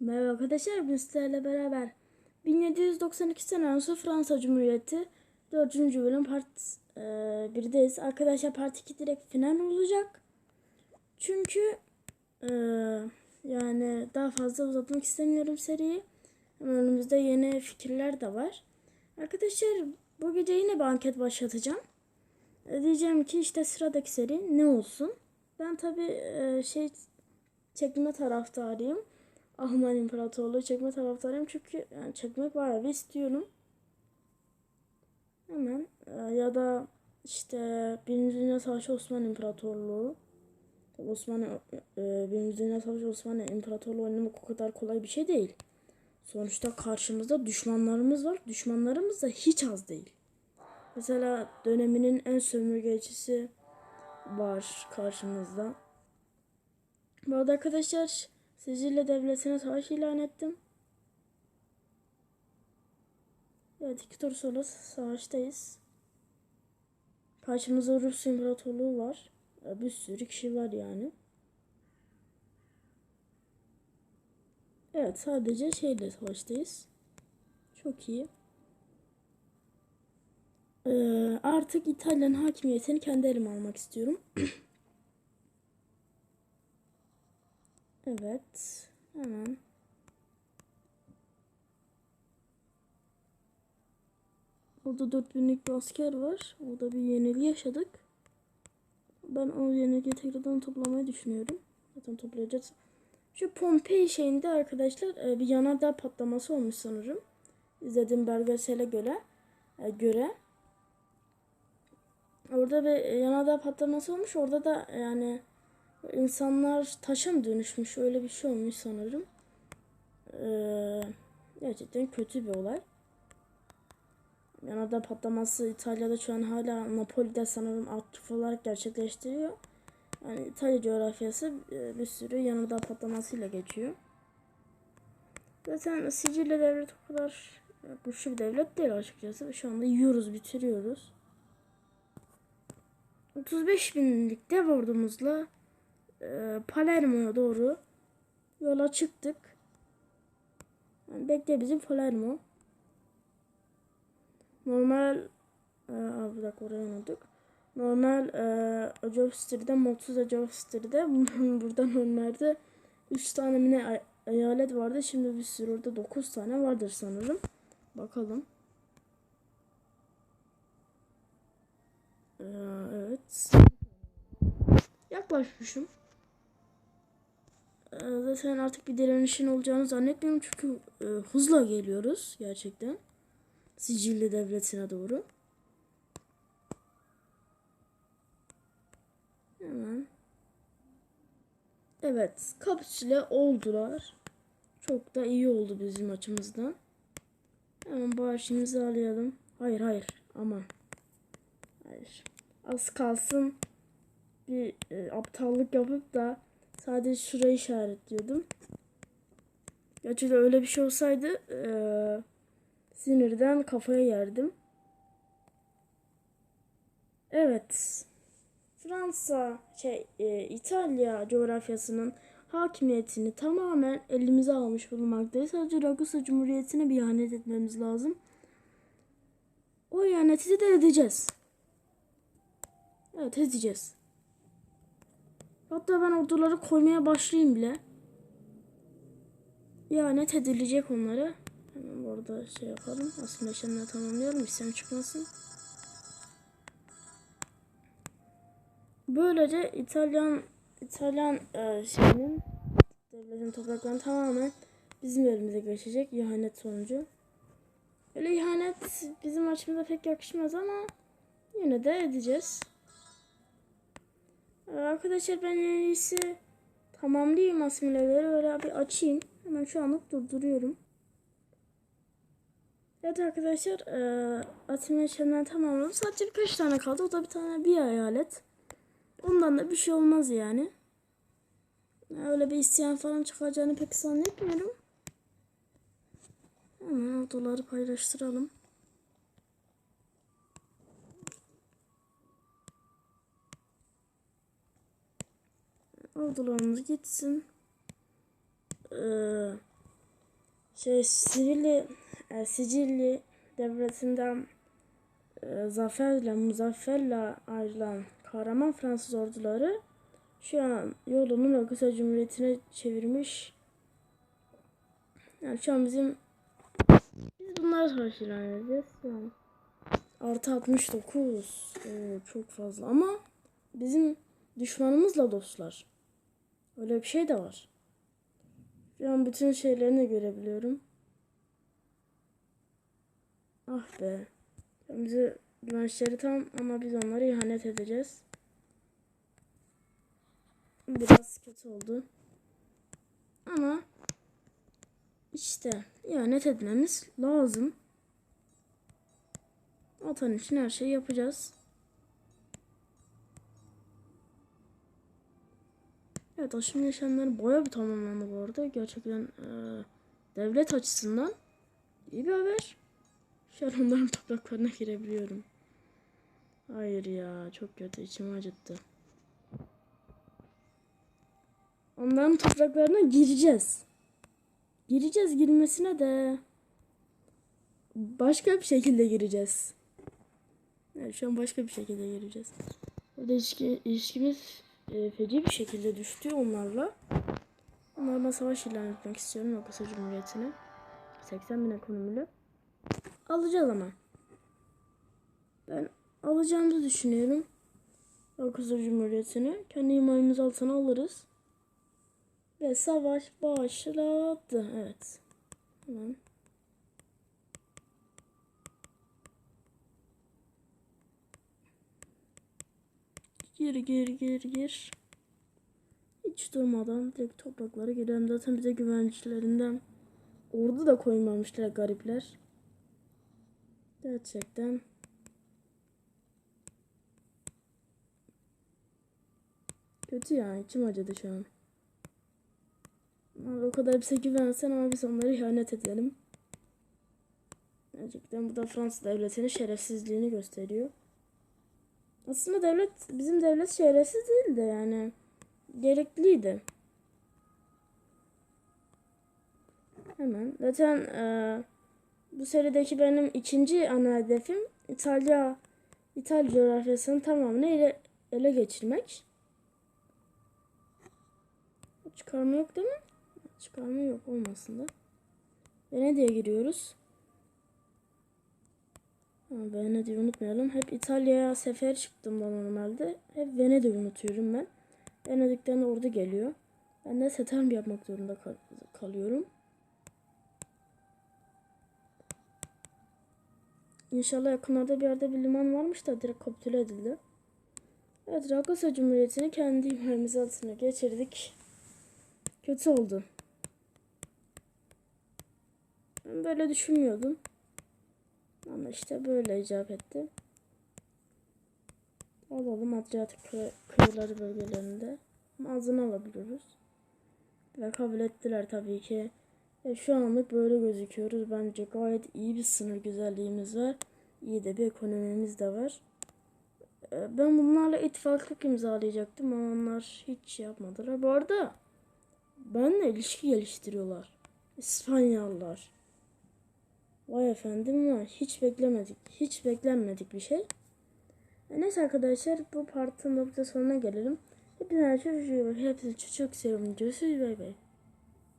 Merhaba arkadaşlar, bugün sizlerle beraber 1792 sene Fransa Cumhuriyeti 4. bölüm part e, 1'deyiz. Arkadaşlar part 2 direkt final olacak. Çünkü e, yani daha fazla uzatmak istemiyorum seriyi. Önümüzde yeni fikirler de var. Arkadaşlar bu gece yine bir anket başlatacağım. E, diyeceğim ki işte sıradaki seri ne olsun? Ben tabi şey çekme taraftarıyım. Alman İmparatorluğu çekme taraftarıyım çünkü yani çekmek bayağı bir istiyorum. Hemen e, ya da işte Birinci Dünya Savaşı Osmanlı İmparatorluğu. Osmanlı e, Birinci Dünya Savaşı Osmanlı İmparatorluğu oynamak o kadar kolay bir şey değil. Sonuçta karşımızda düşmanlarımız var. Düşmanlarımız da hiç az değil. Mesela döneminin en sömürgecisi var karşımızda. Bu arada arkadaşlar Sicilya devletine savaş ilan ettim. Evet iki tur sonra savaştayız. Karşımızda Rus İmparatorluğu var. Bir sürü kişi var yani. Evet sadece şeyle savaştayız. Çok iyi. Ee, artık İtalyan hakimiyetini kendi elime almak istiyorum. Evet. Hemen. Orada 4000'lik bir asker var. Orada bir yenilgi yaşadık. Ben o yenilgiyi tekrardan toplamayı düşünüyorum. Zaten toplayacağız. Şu Pompei şeyinde arkadaşlar e, bir yanardağ patlaması olmuş sanırım. İzlediğim belgesele göre. E, göre. Orada bir yanardağ patlaması olmuş. Orada da yani İnsanlar taşa mı dönüşmüş? Öyle bir şey olmuş sanırım. Ee, gerçekten kötü bir olay. Yanardağ patlaması İtalya'da şu an hala Napoli'de sanırım aktif olarak gerçekleştiriyor. Yani İtalya coğrafyası e, bir sürü yanardağ patlamasıyla geçiyor. Zaten Sicilya devlet o kadar e, güçlü bir devlet değil açıkçası. Şu anda yiyoruz, bitiriyoruz. 35 binlik dev ordumuzla e, Palermo'ya doğru yola çıktık. Yani bekle bizim Palermo. Normal e, bir dakika oraya unuttuk. Normal e, Job Street'de, Modsuz Job Street'de burada normalde 3 tane mine eyalet vardı. Şimdi bir sürü orada 9 tane vardır sanırım. Bakalım. Ee, evet. Yaklaşmışım. Ee, zaten artık bir direnişin olacağını zannetmiyorum çünkü e, hızla geliyoruz gerçekten. Sicilya devletine doğru. Hemen. Evet, kapitüle oldular. Çok da iyi oldu bizim açımızdan. Hemen bağışımızı alayalım. Hayır hayır aman. Hayır. Az kalsın bir e, aptallık yapıp da Sadece şurayı işaretliyordum. Gerçekten öyle bir şey olsaydı ee, sinirden kafaya yerdim. Evet. Fransa, şey, e, İtalya coğrafyasının hakimiyetini tamamen elimize almış bulunmaktayız. Sadece Ragusa Cumhuriyeti'ne bir ihanet etmemiz lazım. O ihaneti de edeceğiz. Evet edeceğiz. Hatta ben orduları koymaya başlayayım bile. Ya net edilecek onları. Hemen bu şey yapalım. Aslında işlemleri tamamlayalım. İsyan çıkmasın. Böylece İtalyan İtalyan e, şeyinin devletin topraklarını tamamen bizim elimize geçecek ihanet sonucu. Öyle ihanet bizim açımıza pek yakışmaz ama yine de edeceğiz. Arkadaşlar ben en iyisi tamamlayayım asimileleri öyle bir açayım. Hemen şu anlık durduruyorum. Evet arkadaşlar e, asimile tamamladım. Sadece birkaç tane kaldı. O da bir tane bir hayalet. Ondan da bir şey olmaz yani. Öyle bir isyan falan çıkacağını pek zannetmiyorum. Hemen odaları paylaştıralım. Ordularımız gitsin. Ee, şey Sicilya, e, Sicilya devletinden e, zaferle, muzafferle ayrılan kahraman Fransız orduları şu an yolunu Lokusa Cumhuriyeti'ne çevirmiş. Yani şu an bizim biz bunlara savaş edeceğiz. Yani artı 69 Oo, çok fazla ama bizim düşmanımızla dostlar. Öyle bir şey de var. Şu an bütün şeylerini görebiliyorum. Ah be. Bize güvençleri tam ama biz onlara ihanet edeceğiz. Biraz kötü oldu. Ama işte ihanet etmemiz lazım. Vatan için her şeyi yapacağız. Evet aşım yaşamları baya bir tamamlandı bu arada. Gerçekten e, devlet açısından iyi bir haber. Şu an onların topraklarına girebiliyorum. Hayır ya çok kötü içim acıttı. Onların topraklarına gireceğiz. Gireceğiz girmesine de başka bir şekilde gireceğiz. Evet şu an başka bir şekilde gireceğiz. Burada ilişki, ilişkimiz e, feci bir şekilde düştü onlarla. Onlarla savaş ilan etmek istiyorum Akasa Cumhuriyeti'ne. 80 bin ekonomiyle. Alacağız ama. Ben alacağımızı düşünüyorum. Akasa Cumhuriyeti'ni. Kendi himayemiz altına alırız. Ve savaş başladı. Evet. Hemen. Gir gir gir gir. Hiç durmadan direkt topraklara girelim. Zaten bize güvençlerinden ordu da koymamışlar garipler. Gerçekten. Kötü ya içim acıdı şu an. Abi o kadar bize güvensen ama biz onları ihanet edelim. Gerçekten bu da Fransız devletinin şerefsizliğini gösteriyor. Aslında devlet bizim devlet şerefsiz değildi yani. Gerekliydi. Hemen. Zaten e, bu serideki benim ikinci ana hedefim İtalya İtalya coğrafyasının tamamını ele, ele geçirmek. Çıkarma yok değil mi? Çıkarma yok olmasın da. Venedik'e giriyoruz. Venedik'i unutmayalım. Hep İtalya'ya sefer çıktım da normalde. Hep Venedik'i unutuyorum ben. Venedik'ten ordu geliyor. Ben de seterm yapmak zorunda kal- kalıyorum. İnşallah yakınlarda bir yerde bir liman varmış da direkt kapitüle edildi. Evet Rakasa Cumhuriyeti'ni kendi himayemiz altına geçirdik. Kötü oldu. Ben böyle düşünmüyordum. Ama işte böyle icap etti. Alalım Adriyatik kı- kıyıları bölgelerinde. Ağzını alabiliyoruz. Ve kabul ettiler tabii ki. Ve şu anlık böyle gözüküyoruz. Bence gayet iyi bir sınır güzelliğimiz var. İyi de bir ekonomimiz de var. Ee, Ben bunlarla ittifaklık imzalayacaktım ama onlar hiç şey yapmadılar. Bu arada benimle ilişki geliştiriyorlar. İspanyollar. Vay efendim var. Hiç beklemedik. Hiç beklenmedik bir şey. E Neyse arkadaşlar bu partın nokta sonuna gelelim. Hepinize çok, çok, çok seviyorum. Görüşürüz. Bay bay.